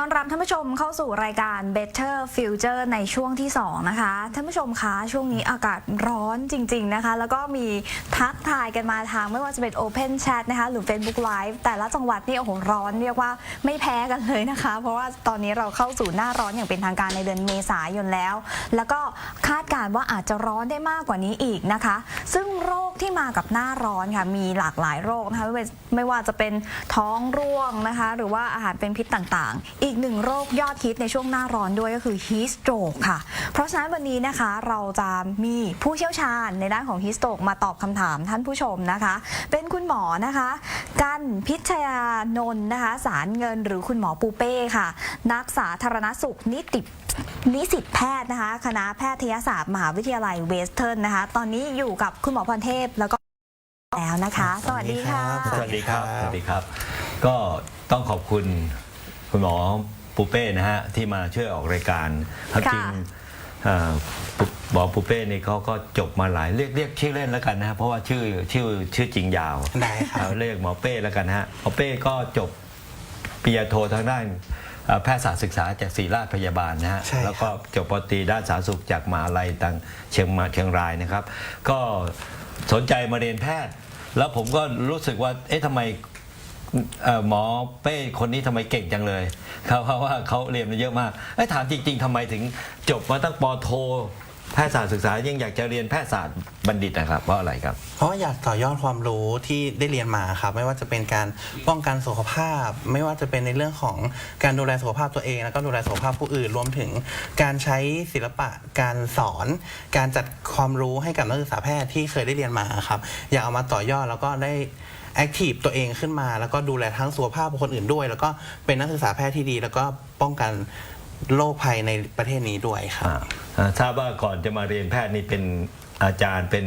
ต้อนรับท่านผู้ชมเข้าสู่รายการ Better Future ในช่วงที่ 2 นะคะ ท่านผู้ชมคะช่วงนี้อากาศร้อนจริง ๆ นะคะ แล้วก็มีทักทายกันมาทางไม่ว่าจะเป็น Open Chat นะคะ หรือ Facebook Live แต่ละจังหวัดนี่โอ้โหร้อนเรียกว่าไม่แพ้กันเลยนะคะ เพราะว่าตอนนี้เราเข้าสู่หน้าร้อนอย่างเป็นทางการในเดือนเมษายนแล้ว แล้วก็คาดการณ์ว่าอาจจะร้อนได้มากกว่านี้อีกนะคะ ซึ่งโรคที่มากับหน้าร้อนค่ะมีหลากหลายโรคนะคะไม่ว่าไม่ว่าจะเป็นท้องร่วงนะคะ หรือว่าอาหารเป็นพิษต่างๆอีกหนึ่งโรคยอดฮิตในช่วงหน้าร้อนด้วยก็คือ heat stroke ค่ะ เพราะฉะนั้นวันนี้นะคะเราจะมีผู้เชี่ยวชาญในด้านของ heat stroke มาตอบคำถามท่านผู้ชมนะคะ เป็นคุณหมอนะคะ กันพิชยานนท์นะคะ สารเงินหรือคุณหมอปูเป้ค่ะ นักสาธารณสุขนิตินิสิตแพทย์นะคะ คณะแพทยศาสตร์มหาวิทยาลัยเวสเทิร์นนะคะ ตอนนี้อยู่กับคุณหมอพรเทพแล้วก็แล้วนะคะ สวัสดีค่ะ สวัสดีครับสสวัวัสสดีดีคครัรับบก็ต้องขอบคุณ คุณหมอปูเป้นะฮะที่มาช่วยออกรายการครับค่ะจริงเอ่อปุหมอปูเป้นี่เขาก็จบมาหลายเรียกเรียกชื่อเล่นแล้วกันนะฮะเพราะว่าชื่อชื่อชื่อจริงยาวได้ครับ เอาเรียกหมอเป้แล้วกันนะฮะหมอเป้ก็จบปริญญาโททางด้านเอ่อแพทยศาสตร์ศึกษาจากศรีราชพยาบาลนะฮะ ใช่ครับ แล้วก็จบปตรีด้านสาธารณสุขจากมหาลัยตังเชียงมาเชียงรายนะครับ ก็สนใจมาเรียนแพทย์ แล้วผมก็รู้สึกว่าเอ๊ะทำไม เอ่อหมอเป้คนนี้ทำไมเก่งจังเลยเขาเพราะว่าเขาเรียนมาเยอะมากไอ้ยถามจริง ๆทำไมถึงจบมาตั้งปอโท แพทยศาสตร์ศึกษายังอยากจะเรียนแพทยศาสตร์บัณฑิตนะครับเพราะอะไรครับ เพราะว่าอยากต่อยอดความรู้ที่ได้เรียนมาครับ ไม่ว่าจะเป็นการป้องกันสุขภาพ ไม่ว่าจะเป็นในเรื่องของการดูแลสุขภาพตัวเอง แล้วก็ดูแลสุขภาพผู้อื่นรวมถึง การใช้ศิลปะการสอน การจัดความรู้ให้กับนักศึกษาแพทย์ที่เคยได้เรียนมาครับ อยากเอามาต่อยอดแล้วก็ได้ แอคทีฟตัวเองขึ้นมา แล้วก็ดูแลทั้งสุขภาพบุคคลอื่นด้วย แล้วก็เป็นนักศึกษาแพทย์ที่ดี แล้วก็ป้องกันโรคภัยในประเทศนี้ด้วยครับอ่าอ่าทราบว่าก่อนจะมาเรียนแพทย์นี่เป็นอาจารย์เป็น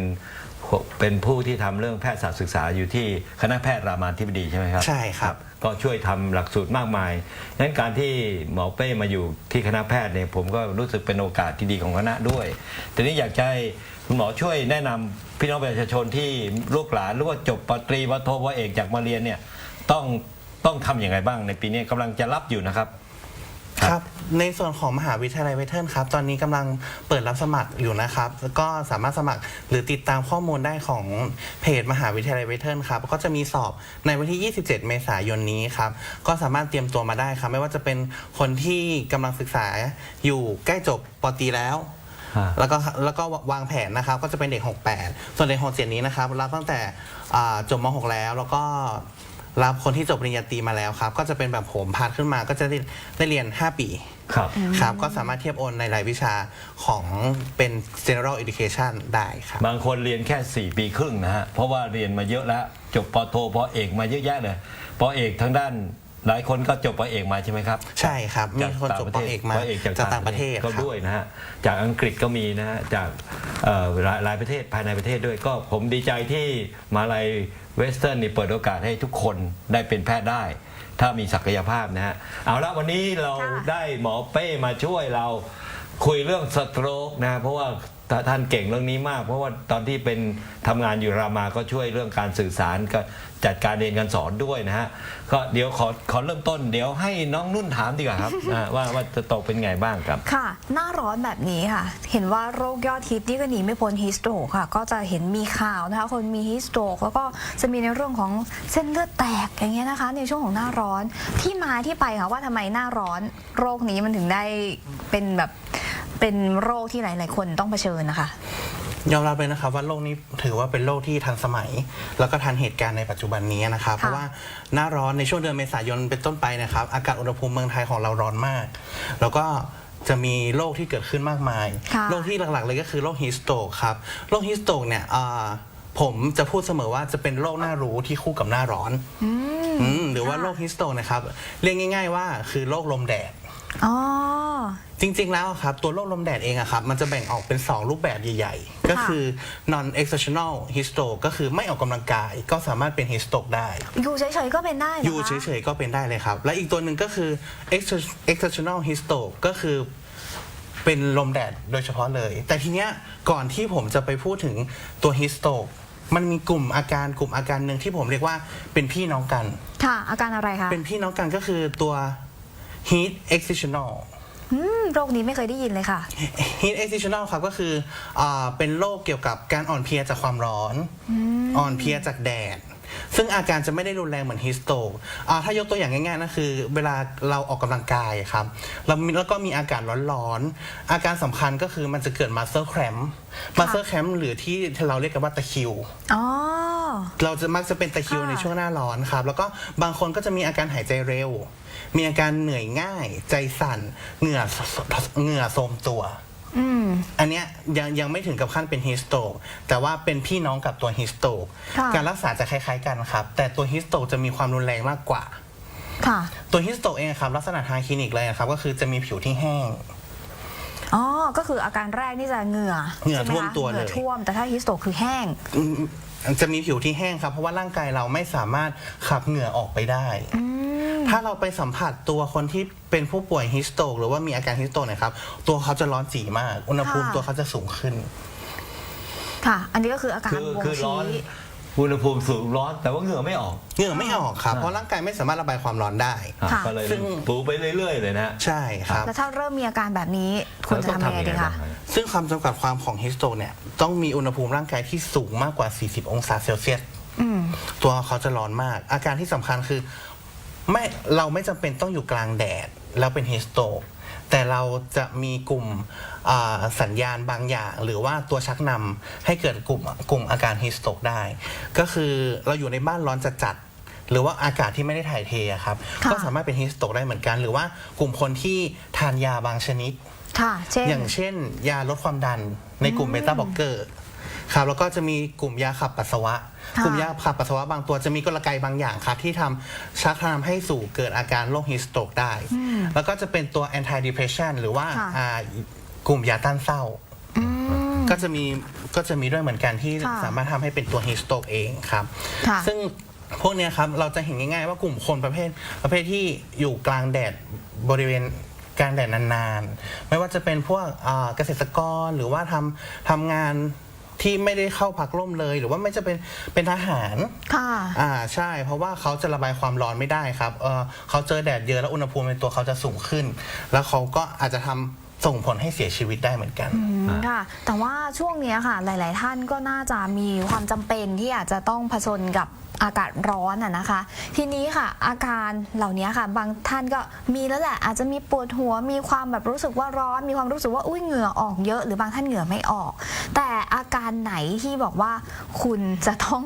เป็นผู้ที่ทำเรื่องแพทยศาสตร์ศึกษาอยู่ที่คณะแพทย์รามาธิบดีใช่ไหมครับ ใช่ครับ ก็ช่วยทำหลักสูตรมากมายงั้นการที่หมอเป้มาอยู่ที่คณะแพทย์เนี่ยผมก็รู้สึกเป็นโอกาสที่ดีของคณะด้วยทีนี้อยากจะให้ คุณหมอช่วยแนะนำพี่น้องประชาชนที่ลูกหลานหรือว่าจบปตรีปโทปเอกจากมาเรียนเนี่ยต้องต้องทำอย่างไรบ้างในปีนี้กำลังจะรับอยู่นะครับ ครับ ในส่วนของมหาวิทยาลัยเวทเทิร์นครับ ตอนนี้กำลังเปิดรับสมัครอยู่นะครับ แล้วก็สามารถสมัครหรือติดตามข้อมูลได้ของเพจมหาวิทยาลัยเวทเทิร์นครับ ก็จะมีสอบในวันที่ 27 เมษายนนี้ครับ ก็สามารถเตรียมตัวมาได้ครับ ไม่ว่าจะเป็นคนที่กำลังศึกษาอยู่ใกล้จบปตรีแล้ว แล้วก็แล้วก็วางแผนนะครับก็จะเป็นเด็ก 68 ส่วนเด็ก67นี้นะครับรับตั้งแต่อ่าจบม .6 แล้วแล้วก็รับคนที่จบปริญญาตรีมาแล้วครับ ก็จะเป็นแบบผมพาดขึ้นมาก็จะได้ได้เรียน 5 ปี ครับ ครับก็สามารถเทียบโอนในรายวิชาของเป็น general education ได้ครับ บางคนเรียนแค่ 4 ปีครึ่งนะฮะ เพราะว่าเรียนมาเยอะแล้ว จบปอโทปอเอกมาเยอะแยะเลยปอเอกทางด้าน หลายคนก็จบปอเอกมาใช่ไหมครับใช่ครับมีคนจบปต่างเอกมาปเอกจากจากต่างประเทศก็ครับด้วยนะฮะจากอังกฤษก็มีนะฮะจากเอ่อหลายหลายประเทศภายในประเทศด้วยก็ผมดีใจที่มหาลัยเวสเทิร์นนี่เปิดโอกาสให้ทุกคนได้เป็นแพทย์ได้ ถ้ามีศักยภาพนะฮะเอาละวันนี้เราค่ะได้หมอเป้มาช่วยเราคุยเรื่องสโตรกนะเพราะว่า ท่านเก่งเรื่องนี้มาก เพราะว่าตอนที่เป็นทำงานอยู่รามาก็ช่วยเรื่องการสื่อสารก็จัดการเรียนการสอนด้วยนะฮะก็เดี๋ยวขอขอเริ่มต้น เดี๋ยวให้น้องนุ่นถามดีกว่าครับ อ่าว่าว่าจะตกเป็นไงบ้างครับ ค่ะ หน้าร้อนแบบนี้ค่ะ เห็นว่าโรคยอดฮิตนี่ก็หนีไม่พ้นฮิสโตรกค่ะ ก็จะเห็นมีข่าวนะคะ คนมีฮิสโตรกแล้วก็จะมีในเรื่องของเส้นเลือดแตกอย่างเงี้ยนะคะ ในช่วงของหน้าร้อนที่มาที่ไปค่ะว่าทำไมหน้าร้อนโรคนี้มันถึงได้เป็นแบบ เป็นโรคที่หลาย ๆ คนต้องเผชิญนะคะ ยอมรับเลยนะครับว่าโรคนี้ถือว่าเป็นโรคที่ทันสมัย แล้วก็ทันเหตุการณ์ในปัจจุบันนี้นะครับ เพราะว่าหน้าร้อนในช่วงเดือนเมษายนเป็นต้นไปนะครับ อากาศอุณหภูมิเมืองไทยของเราร้อนมาก แล้วก็จะมีโรคที่เกิดขึ้นมากมาย ค่ะโรคที่หลักๆ เลยก็คือโรคฮิสโตกครับ โรคฮิสโตกเนี่ยอ่าผมจะพูดเสมอว่าจะเป็นโรคหน้ารู้ที่คู่กับหน้าร้อนอืมหรือว่าค่ะโรคฮิสโตกนะครับ เรียกง่าย ๆ ว่าคือโรคลมแดด อ๋อ จริงๆแล้วอะครับ ตัวโรคลมแดดเองอะครับ มันจะแบ่งออกเป็น 2 รูปแบบใหญ่ ๆ ก็คือ non exertional histog ก็คือไม่ออกกำลังกายก็สามารถเป็น histog ได้ อยู่เฉยๆก็เป็นได้หรอยู่คะเฉยๆก็เป็นได้เลยครับ และอีกตัวหนึ่งก็คือ exer- exertional histog ก็คือเป็นลมแดดโดยเฉพาะเลย แต่ทีเนี้ยก่อนที่ผมจะไปพูดถึงตัว histog มันมีกลุ่มอาการกลุ่มอาการหนึ่งที่ผมเรียกว่าเป็นพี่น้องกัน ค่ะ อาการอะไรคะ เป็นพี่น้องกันก็คือตัว heat excisional อืมโรคนี้ไม่เคยได้ยินเลยค่ะ heat excisional ครับก็คืออาเป็นโรคเกี่ยวกับการอ่อนเพลียจากความร้อน อ่อนเพลียจากแดด ซึ่งอาการจะไม่ได้รุนแรงเหมือนฮิสโตกถ้ายกตัวอย่างง่ายๆนะคือ เวลาเราออกกำลังกายครับเรามีแล้วก็มีอาการร้อนๆ อาการสำคัญก็คือมันจะเกิด muscle cramp muscle cramp หรือที่เราเรียกกันว่าตะคริว อ๋อ เราจะมักจะเป็นตะคริวค่ะ ในช่วงหน้าร้อนครับ แล้วก็บางคนก็จะมีอาการหายใจเร็ว มีอาการเหนื่อยง่าย ใจสั่น เหงื่อเหงื่อโทรมตัว อืม อันเนี้ยยังยังไม่ถึงกับขั้นเป็นฮิสโตกแต่ว่าเป็นพี่น้องกับตัวฮิสโตกค่ะ การรักษาจะคล้ายๆกันครับ แต่ตัวฮิสโตกจะมีความรุนแรงมากกว่า ค่ะ ตัวฮิสโตกเองครับลักษณะทางคลินิกเลยนะครับก็คือจะมีผิวที่แห้ง อ๋อ ก็คืออาการแรกนี่จะเหงื่อเหงื่อใช่ไคะท่วมตัวเลยเหงื่อท่วม แต่ถ้าฮิสโตกคือแห้ง อืม จะมีผิวที่แห้งครับเพราะว่าร่างกายเราไม่สามารถขับเหงื่อออกไปได้ ถ้าเราไปสัมผัสตัวคนที่เป็นผู้ป่วยฮิสโตกหรือว่ามีอาการฮิสโตกเนะครับตัวเขาจะร้อนจีมาก อุณหภูมิค่ะ ตัวเขาจะสูงขึ้น ค่ะ อันนี้ก็คืออาการคือบ่งคือร้อนชี้ อุณหภูมิสูงร้อนแต่ว่าเหงื่อไม่ออกเหงื่อไม่ออกครับอ่าเพราะร่างกายไม่สามารถระบายความร้อนได้ อะค่ะ ก็เลยซึ่งปูไปเรื่อยๆเลยนะใช่ครับ แล้วถ้าเริ่มมีอาการแบบนี้ควรจะทำยังไงดีคะ บ้างซึ่งความจำกัดความของฮิสโตกเนี่ยต้องมีอุณหภูมิร่างกายที่สูงมากกว่า 40 องศาเซลเซียส อืม ตัวเขาจะร้อนมาก อาการที่สำคัญคือไม่เราไม่จำเป็นต้องอยู่กลางแดด แล้วเป็นฮิสโตก แต่เราจะมีกลุ่มอ่าสัญญาณบางอย่าง หรือว่าตัวชักนำให้เกิดกลุ่มกลุ่มอาการฮิสโตกได้ ก็คือเราอยู่ในบ้านร้อนจัดๆหรือว่าอากาศที่ไม่ได้ถ่ายเทอะครับค่ะก็สามารถเป็นฮิสโตกได้เหมือนกัน หรือว่ากลุ่มคนที่ทานยาบางชนิดค่ะเช่นอย่างเช่น ยาลดความดันในกลุ่มเบต้าบล็อกเกอร์ ครับแล้วก็จะมีกลุ่มยาขับปัสสาวะ ค่ะกลุ่มยาขับปัสสาวะบางตัวจะมีกลไกบางอย่างครับที่ทำชักทำให้สู่เกิดอาการโรคฮิสโตรกได้แล้วก็จะเป็นตัว anti depression หรือว่าค่ะ อ่ากลุ่มยาต้านเศร้า อืม ก็จะมีก็จะมีด้วยเหมือนกันที่ค่ะสามารถทำให้เป็นตัวฮิสโตรกเองครับ ค่ะซึ่งพวกเนี้ยครับเราจะเห็นง่ายๆว่ากลุ่มคนประเภทประเภทที่อยู่กลางแดดบริเวณกลางแดดนานๆ ไม่ว่าจะเป็นพวกอ่าเกษตรกรหรือว่าทำทำงาน ที่ไม่ได้เข้าพักร่มเลย หรือว่าไม่จะเป็นเป็นทหารค่ะ อ่าใช่ เพราะว่าเขาจะระบายความร้อนไม่ได้ครับเออเขาเจอแดดเยอะแล้วอุณหภูมิในตัวเขาจะสูงขึ้น แล้วเขาก็อาจจะทำส่งผลให้เสียชีวิตได้เหมือนกัน อืมค่ะ แต่ว่าช่วงเนี้ยค่ะ หลาย ๆ ท่านก็น่าจะมีความจำเป็นที่อาจจะต้องผจญกับ อากาศร้อนอะนะคะ ทีนี้ค่ะ อาการเหล่านี้ค่ะ บางท่านก็มีแล้วแหละ อาจจะมีปวดหัวมีความแบบรู้สึกว่าร้อน มีความรู้สึกว่าอุ้ยเหงื่อออกเยอะหรือบางท่านเหงื่อไม่ออก แต่อาการไหนที่บอกว่าคุณจะต้อง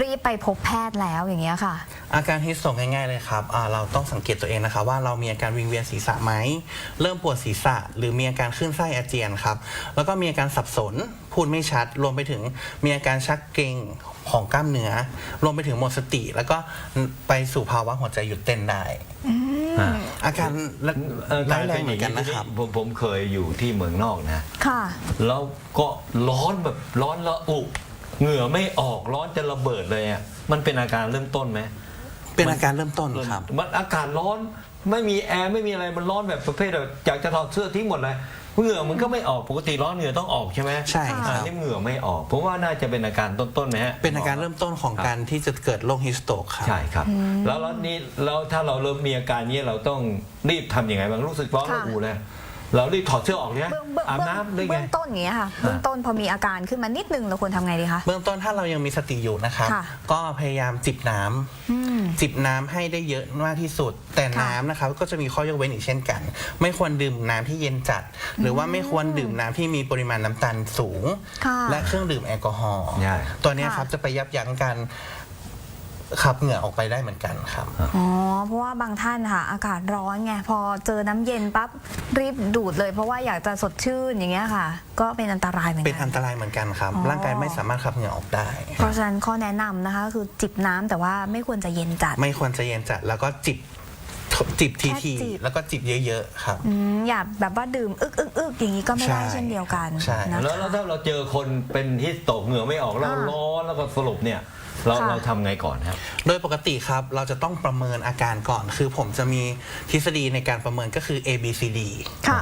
รีบไปพบแพทย์แล้วอย่างเงี้ยค่ะ อาการฮิสโตกง่ายๆเลยครับอ่าเราต้องสังเกตตัวเองนะคะว่าเรามีอาการวิงเวียนศีรษะไหม เริ่มปวดศีรษะ หรือมีอาการคลื่นไส้อาเจียนครับ แล้วก็มีอาการสับสน พูดไม่ชัด รวมไปถึงมีอาการชักเกร็งของกล้ามเนื้อ รวมไปถึงหมดสติ แล้วก็ไปสู่ภาวะหัวใจหยุดเต้นได้อ่าอาการเออร้ายแรงเหมือนกันเป็นะครับผมผมเคยอยู่ที่เมืองนอกนะ ค่ะ แล้วก็ร้อนแบบร้อนละอุ เหงื่อไม่ออกร้อนจะระเบิดเลยอะ มันเป็นอาการเริ่มต้นไหม เป็นอาการเริ่มต้นครับ มันอากาศร้อนไม่มีแอร์ไม่มีอะไรมันร้อนแบบประเภทแบบอยากจะถอดเสื้อทิ้งหมดเลยเหงื่อมันก็ไม่ออกปกติร้อนเหงื่อต้องออกใช่ไหมใช่คอ่ารับนี่เหงื่อไม่ออกผมว่าน่าจะเป็นอาการต้นๆไหมฮะเป็นอาการเริ่มต้นของการที่จะเกิดโรคฮิสโตกครับใช่ครับ แล้วแล้วนี่แล้วถ้าเราเริ่มมีอาการนี้เราต้องรีบทำยังไงบ้างรู้สึกร้อนค่ะระอุเลย เรารีบถอดเสื้อออกเนี่ยเบื้องเบื้องอาบน้ำหรือไง เบื้องต้นอย่างเงี้ยค่ะเบื้องต้นพอมีอาการขึ้นมานิดนึงเราควรทำไงดีคะ เบื้องต้นถ้าเรายังมีสติอยู่นะครับ ค่ะ ก็พยายามจิบน้ำ อืม จิบน้ำให้ได้เยอะมากที่สุด แต่ค่ะน้ำนะครับก็จะมีข้อยกเว้นอีกเช่นกัน ไม่ควรดื่มน้ำที่เย็นจัด หรือว่าไม่ควรดื่มน้ำที่มีปริมาณน้ำตาลสูง ค่ะและเครื่องดื่มแอลกอฮอล์ใช่ ตัวเนี้ยค่ะครับจะไปยับยั้งการ ขับเหงื่อออกไปได้เหมือนกันครับ อ๋อ เพราะว่าบางท่านค่ะ อากาศร้อนไง พอเจอน้ำเย็นปั๊บรีบดูดเลย เพราะว่าอยากจะสดชื่นอย่างเงี้ยค่ะ ก็เป็นอันตรายเหมือนเป็นกัอันตรายเหมือนกันครับ อ๋อ ร่างกายไม่สามารถขับเหงื่อออกได้ เพราะฉะนั้นข้อแนะนำนะคะก็คือจิบน้ำแต่ว่าไม่ควรจะเย็นจัด ไม่ควรจะเย็นจัดแล้วก็จิบ จิบทีแค่ทีจิบ แล้วก็จิบเยอะ ๆ ครับ อืมอย่าแบบว่าดื่มอึกอึกอึกอย่างนี้ก็ไม่ได้ใช่เช่นเดียวกันใช่ นะแล้วแล้วคะ ถ้าเราเจอคนเป็นฮิสโตกเหงื่อไม่ออกแล้วอ่าร้อนแล้วก็สรุปเนี่ย เราค่ะ เราทำไงก่อนครับ โดยปกติครับ เราจะต้องประเมินอาการก่อน คือผมจะมีทฤษฎีในการประเมินก็คือ A B C D ค่ะ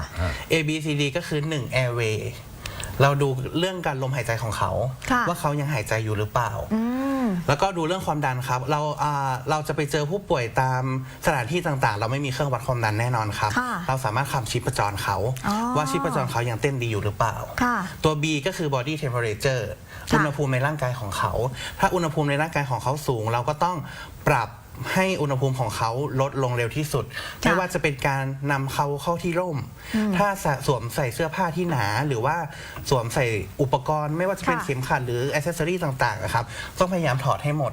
A B C D ก็คือ 1 airway เราดูเรื่องการลมหายใจของเขา ค่ะว่าเขายังหายใจอยู่หรือเปล่าอืมแล้วก็ดูเรื่องความดันครับ เราอ่าเราจะไปเจอผู้ป่วยตามสถานที่ต่างๆ เราไม่มีเครื่องวัดความดันแน่นอนครับ ค่ะเราสามารถคำชีพจรเขา อ๋อว่าชีพจรเขายังเต้นดีอยู่หรือเปล่า ค่ะตัว B ก็คือ body temperature ค่ะ อุณหภูมิในร่างกายของเขา ถ้าอุณหภูมิในร่างกายของเขาสูง เราก็ต้องปรับ ให้อุณหภูมิของเขาลดลงเร็วที่สุด ไม่ว่าจะเป็นการนำเขาเข้าที่ร่ม ถ้าสวมใส่เสื้อผ้าที่หนา หรือว่าสวมใส่อุปกรณ์ไม่ว่าจะเป็นค่ะ เข็มขัดหรืออ c เซสซอรีต่างๆนะครับต้องพยายามถอดให้หมด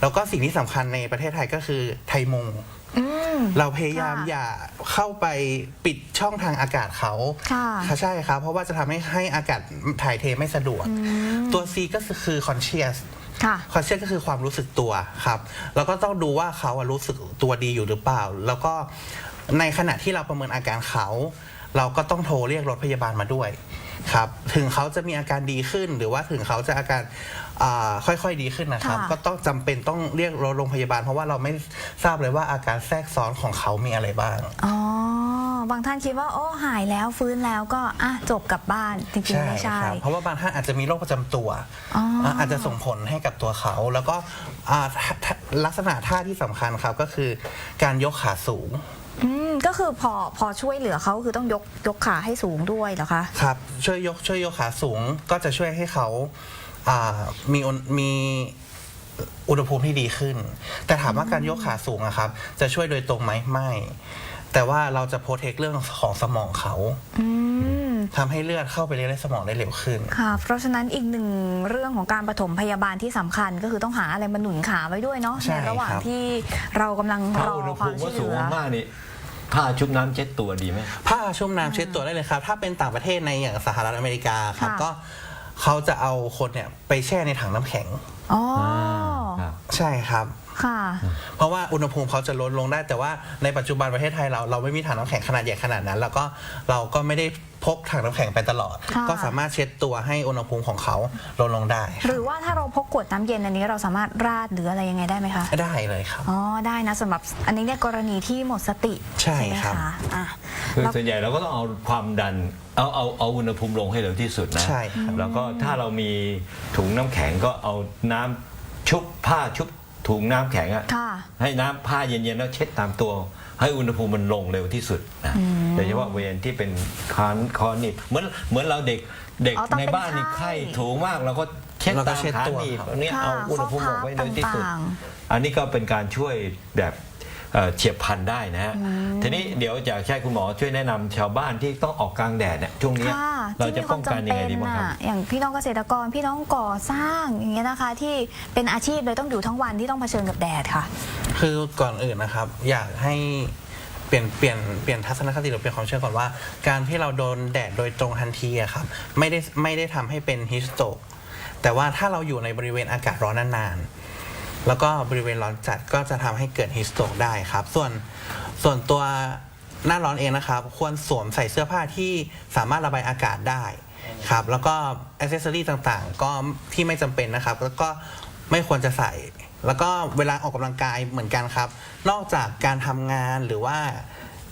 แล้วก็สิ่งที่สำคัญในประเทศไทยก็คือไทยมุง อืม เราพยายามค่ะอย่าเข้าไปปิดช่องทางอากาศเขาค่ะใช่ครับ เพราะว่าจะทำให้ให้อากาศถ่ายเทไม่สะดวก ตัว C ก็คือ conscious ค่ะ conscious ก็คือความรู้สึกตัวครับ แล้วก็ต้องดูว่าเขาอะรู้สึกตัวดีอยู่หรือเปล่า แล้วก็ในขณะที่เราประเมินอาการเขา เราก็ต้องโทรเรียกรถพยาบาลมาด้วยครับ ถึงเขาจะมีอาการดีขึ้นหรือว่าถึงเขาจะอาการ อ่าค่อยๆดีขึ้นนะครับ ค่ะก็ต้องจำเป็นต้องเรียกรถโรงพยาบาล เพราะว่าเราไม่ทราบเลยว่าอาการแทรกซ้อนของเขามีอะไรบ้าง อ๋อบางท่านคิดว่า โอ้หายแล้วฟื้นแล้วก็อะจบกลับบ้านจริงๆไม่ใช่ ครับเพราะว่าบางท่านอาจจะมีโรคประจำตัวอ๋ออ่าอาจจะส่งผลให้กับตัวเขา แล้วก็อ่าท่าท่าลักษณะท่าที่สำคัญครับก็คือการยกขาสูงอืมก็คือพอพอช่วยเหลือเขาคือต้องยกยกขาให้สูงด้วยเหรอคะ ครับ ช่วยยกช่วยยกขาสูงก็จะช่วยให้เขา อ่ามีอุณมีอุณหภูมิที่ดีขึ้น แต่ถามว่าการยกขาสูงอะครับ จะช่วยโดยตรงไหมไม่ แต่ว่าเราจะโปรเทคเรื่องของสมองเขาอืม ทำให้เลือดเข้าไปเลี้ยงในสมองได้เร็วขึ้น ค่ะ เพราะฉะนั้นอีกหนึ่งเรื่องของการปฐมพยาบาลที่สำคัญก็คือต้องหาอะไรมาหนุนขาไว้ด้วยเนาะใช่ในระหว่างครับ ที่เรากำลังถ้ารออุณหควาภูมมิช่วว่ายสูเหงลือมากนี่ผ้าชุบน้ำเช็ดตัวดีไหม ผ้าชุ่มน้ำเช็ดตัวได้เลยครับ ถ้าเป็นต่างประเทศในอย่างสหรัฐอเมริกาครับ ค่ะก็ เขาจะเอาคนเนี่ยไปแช่ในถังน้ำแข็ง อ๋อ ครับ ใช่ครับ ค่ะ เพราะว่าอุณหภูมิเขาจะลดลงได้ แต่ว่าในปัจจุบันประเทศไทยเราเราไม่มีถังน้ำแข็งขนาดใหญ่ขนาดนั้น แล้วก็เราก็ไม่ได้พกถังน้ำแข็งไปตลอด ค่ะ ก็สามารถเช็ดตัวให้อุณหภูมิของเขาลดลงได้หรือว่าถ้าเราพกขวดน้ำเย็นอันนี้เราสามารถราดหรืออะไรยังไงได้ไหมคะ ได้เลยครับ อ๋อ ได้นะสำหรับอันนี้เนี่ยกรณีที่หมดสติใช่ไหมครับ คะอะคือแล้ว ส่วนใหญ่เราก็ต้องเอาความดันเอาเอาเอาอุณหภูมิลงให้เร็วที่สุดนะใช่ครับ แล้วก็ถ้าเรามีถุงน้ำแข็งก็เอาน้ำ ชุบผ้าชุบถุงน้ำแข็งอะค่ะให้น้ำผ้าเย็นๆแล้วเช็ดตามตัว ให้อุณหภูมิมันลงเร็วที่สุดนะโดยเฉพาะเวรที่เป็นคอนคอหนีบเหมือนเหมือนเราเด็กเด็กอ๋อตอนในเป็นบ้านนี่ไข้ไข้ถูมากเราก็เช็ดเราก็ตามเช็ดขาตัวหนีบครับ อันนี้ค่ะเอาอุณหภูมิลงไว้เร็วที่สุดต่าง อันนี้ก็เป็นการช่วยแบบ เอ่อเฉียบพลันได้นะฮะทีนี้เดี๋ยวจะใช้คุณหมอช่วยแนะนำชาวบ้านที่ต้องออกกลางแดดเนี่ยช่วงเนี้ยค่ะเราจะป้องกันยังไงดีบ้างครับที่มีควมจำเป็นน่ะอย่างพี่น้องเกษตรกรพี่น้องก่อสร้างอย่างเงี้ยนะคะ ที่เป็นอาชีพเลยต้องอยู่ทั้งวันที่ต้องเผชิญกับแดดค่ะ คือก่อนอื่นนะครับ อยากให้เปลี่ยนเปลี่ยนเปลี่ยนทัศนคติหรือเปลี่ยนความเชื่อก่อนว่า การที่เราโดนแดดโดยตรงทันทีอะครับไม่ได้ไม่ได้ทำให้เป็นฮิสโตกแต่ว่าถ้าเราอยู่ในบริเวณอากาศร้อนนานๆ แล้วก็บริเวณร้อนจัดก็จะทำให้เกิดฮิสโตกได้ครับ ส่วนส่วนตัวหน้าร้อนเองนะครับ ควรสวมใส่เสื้อผ้าที่สามารถระบายอากาศได้ครับ แล้วก็อ c เซสซอรีต่างๆ ก็ที่ไม่จำเป็นนะครับ แล้วก็ไม่ควรจะใส่ แล้วก็เวลาออกกำลังกายเหมือนกันครับ นอกจากการทำงานหรือว่า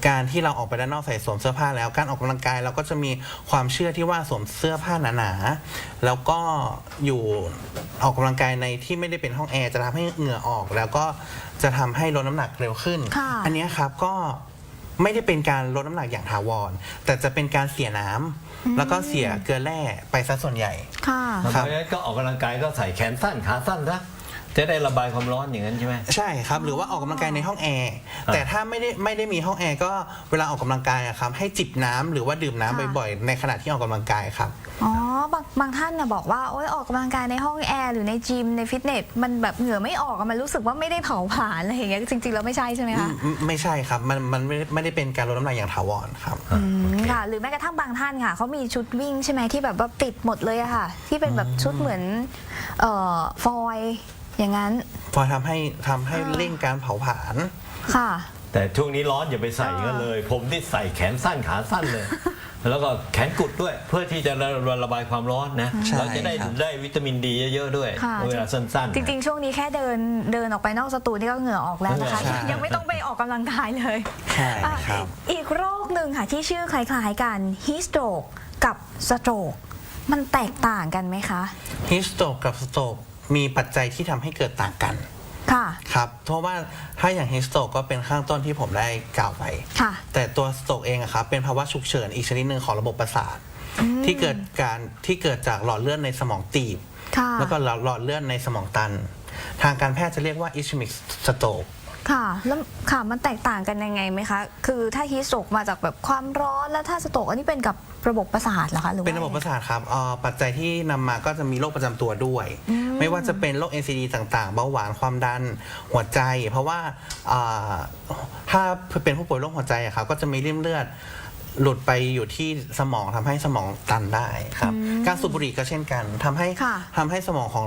การที่เราออกไปด้านนอกใส่สวมเสื้อผ้าแล้ว การออกกำลังกายเราก็จะมีความเชื่อที่ว่าสวมเสื้อผ้าหนาๆแล้วก็อยู่ออกกำลังกายในที่ไม่ได้เป็นห้องแอร์จะทำให้เหงื่อออก แล้วก็จะทำให้ลดน้ำหนักเร็วขึ้นค่ะอันเนี้ยครับก็ไม่ได้เป็นการลดน้ำหนักอย่างถาวร แต่จะเป็นการเสียน้ำแล้วก็เสียเกลือแร่ไปซะส่วนใหญ่ค่ะเพราะครับฉะนั้นก็ออกกำลังกายก็ใส่แขนสั้นขาสั้นซะ จะได้ระบายความร้อนอย่างนั้นใช่ไหม ใช่ครับ หรือว่าออกกำลังกายในห้องแอร์อ่าแต่ถ้าไม่ได้ไม่ได้มีห้องแอร์ก็เวลาออกกำลังกายอะครับให้จิบน้ำหรือว่าดื่มน้ำค่ะ บ่อยๆ ในขณะที่ออกกำลังกายครับ อ๋อบางบางท่านน่ะบอกว่าโอ๊ยออกกำลังกายในห้องแอร์หรือในจิมในฟิตเนสมันแบบเหงื่อไม่ออกอะมันรู้สึกว่าไม่ได้เผาผลาญอะไรอย่างเงี้ยจริงๆแล้วไม่ใช่ใช่ไหมคะไม่ไม่ใช่ครับ มันมันไม่ได้ไม่ได้เป็นการลดน้ำหนักอย่างถาวรครับ อืมค่ะ หรือแม้กระทั่งบางท่านค่ะเขามีชุดวิ่งใช่ไหมที่แบบว่าปิดหมดเลยอะค่ะ ที่เป็นแบบชุดเหมือนเอ่อฟอยล์ อย่างนั้น พอทำให้ทำให้อ่าเร่งการเผาผลาญค่ะ แต่ช่วงนี้ร้อนอย่าไปใส่กันเลย ผมที่ใส่แขนสั้นขาสั้นเลย แล้วก็แขนกุดด้วย เพื่อที่จะระระบายความร้อนนะใช่เราจะได้ครับได้วิตามินดีเยอะๆด้วยค่ะ เวลาสั้นๆจริง ๆ ช่วงนี้แค่เดินเดินออกไปนอกสตูนี่ก็เหงื่อออกแล้วนะคะ ใช่ ยังไม่ต้องไปออกกำลังกายเลย ใช่อะครับ อีกโรคหนึ่งค่ะ ที่ชื่อคล้ายๆกันฮิสโตรกกับสโตรกมันแตกต่างกันไหมคะ ฮิสโตกกับสโตก มีปัจจัยที่ทำให้เกิดต่างกันค่ะ ครับ เพราะว่าถ้าอย่างฮิสโตกก็เป็นข้างต้นที่ผมได้กล่าวไปค่ะ แต่ตัวสโตรกเองอะครับเป็นภาวะฉุกเฉินอีกชนิดหนึ่งของระบบประสาท ที่เกิดการที่เกิดจากหลอดเลือดในสมองตีบ ค่ะแล้วก็หลอดเลือดในสมองตัน ทางการแพทย์จะเรียกว่า ischemic stroke ค่ะ แล้วค่ะมันแตกต่างกันยังไงไหมคะ คือถ้าฮีสโตกมาจากแบบความร้อนแล้วถ้าสโตกอันนี้เป็นกับระบบประสาทเหรอคะหรือว่าเป็นระบบประสาทครับเอ่อปัจจัยที่นำมาก็จะมีโรคประจำตัวด้วย ไม่ว่าจะเป็นโรค NCD ต่างๆ เบาหวานความดันหัวใจ เพราะว่าอ่าถ้าเป็นผู้ป่วยโรคหัวใจอะครับก็จะมีริ่มเลือดหลุดไปอยู่ที่สมองทำให้สมองตันได้ครับ การสูบบุหรี่ก็เช่นกันทำให้ค่ะทำให้สมองของ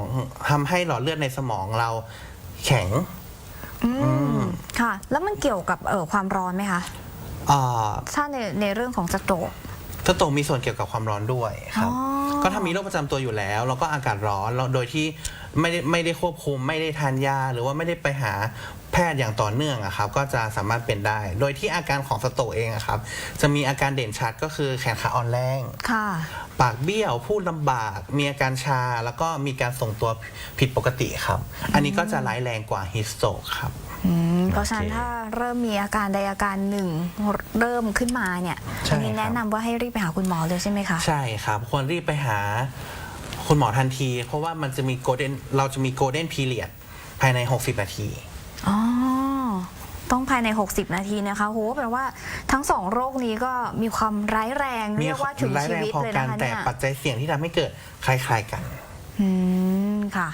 ทำให้หลอดเลือดในสมองเราแข็งอืมค่ะ แล้วมันเกี่ยวกับเอ่อความร้อนไหมคะอ่าถ้าในในเรื่องของสโตก สโตรกมีส่วนเกี่ยวกับความร้อนด้วยครับอ๋อก็ถ้ามีโรคประจำตัวอยู่แล้ว แล้วก็อากาศร้อนแล้วโดยที่ไม่ได้ไม่ได้ควบคุม ไม่ได้ทานยา หรือว่าไม่ได้ไปหาแพทย์อย่างต่อเนื่องอะครับ ก็จะสามารถเป็นได้ โดยที่อาการของสโตรกเองอะครับ จะมีอาการเด่นชัดก็คือแขนขาอ่อนแรงค่ะปากเบี้ยวพูดลำบาก มีอาการชา แล้วก็มีการส่งตัวผิดปกติครับ อันนี้ก็จะร้ายแรงกว่าฮิสโตรกครับ อืมเพราะฉะนั้นโอเคถ้าเริ่มมีอาการใดอาการหนึ่งเริ่มขึ้นมาเนี่ยใช่อันนี้ครับแนะนำว่าให้รีบไปหาคุณหมอเลยใช่ไหมคะ ใช่ครับ ควรรีบไปหาคุณหมอทันที เพราะว่ามันจะมีโกลเด้นเราจะมีโกลเด้นพีเรียดภายใน 60 นาที อ๋อ ต้องภายใน 60 นาทีนะคะโหแปลว่าทั้งสองโรคนี้ก็มีความร้ายแรง เรียกว่าถึงร้ายชีแรงวิตพอเลยกันะน คะแต่เนี่ยปัจจัยเสี่ยงที่ทำให้เกิดคล้ายๆกัน อืม ค่ะ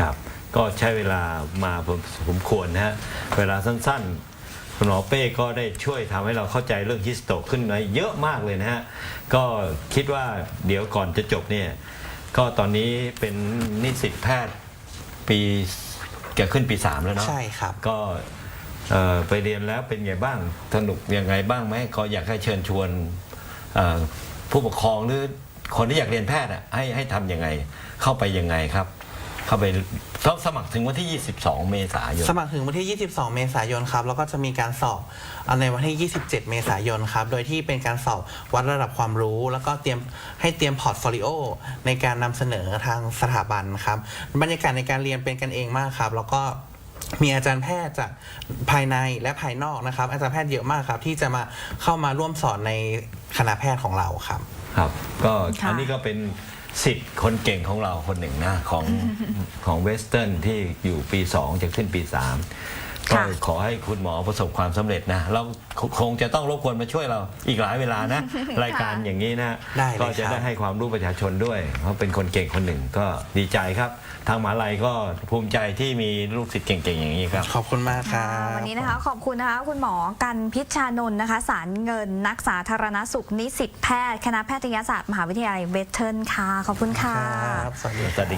ครับ ก็ใช้เวลามาพอสมควรนะฮะเวลาสั้นๆ คุณหมอเป้ก็ได้ช่วยทำให้เราเข้าใจเรื่องฮิสโตกขึ้นมาเยอะมากเลยนะฮะก็คิดว่าเดี๋ยวก่อนจะจบเนี่ยก็ตอนนี้เป็นนิสิตแพทย์ปีจะขึ้นปี 3 แล้วเนาะใช่ครับ ก็เอ่อไปเรียนแล้วเป็นไงบ้างสนุกยังไงบ้างไหมก็อยากให้เชิญชวนเอ่อผู้ปกครองหรือคนที่อยากเรียนแพทย์อะให้ให้ทำยังไงเข้าไปยังไงครับ เข้าไปต้องสมัครถึงวันที่ 22 เมษายน สมัครถึงวันที่ 22 เมษายนครับ แล้วก็จะมีการสอบในวันที่ 27 เมษายนครับ โดยที่เป็นการสอบวัดระดับความรู้ แล้วก็เตรียมให้เตรียมพอร์ตโฟลิโอในการนำเสนอทางสถาบันครับ บรรยากาศในการเรียนเป็นกันเองมากครับ แล้วก็มีอาจารย์แพทย์จากภายในและภายนอกนะครับ อาจารย์แพทย์เยอะมากครับ ที่จะมาเข้ามาร่วมสอนในคณะแพทย์ของเราครับ ครับ ก็ค่ะอันนี้ก็เป็น สิทธิ์คนเก่งของเราคนหนึ่งนะ ของของเวสเทิร์นที่อยู่ปี 2 จะขึ้นปี 3 ก็ค่ะขอให้คุณหมอประสบความสำเร็จนะ เราคงจะต้องรบกวนมาช่วยเราอีกหลายเวลานะ รายการอย่างนี้นะได้เลยก็จะครับได้ให้ความรู้ประชาชนด้วย เพราะเป็นคนเก่งคนหนึ่งก็ดีใจครับ ทางมหาลัยก็ภูมิใจที่มีลูกศิษย์เก่งๆอย่างนี้ครับ ขอบคุณมากครัค่ะบวันนี้นะคะขอบคุณนะคะคุณหมอกันพิชชานนท์นะคะ สารเงินนักสาธารณสุขนิสิตแพทย์ คณะแพทยศาสตร์มหาวิทยาลัยเวสเทิร์นค่ะ ขอบคุณค่ะครับสวัสดีสวัสดี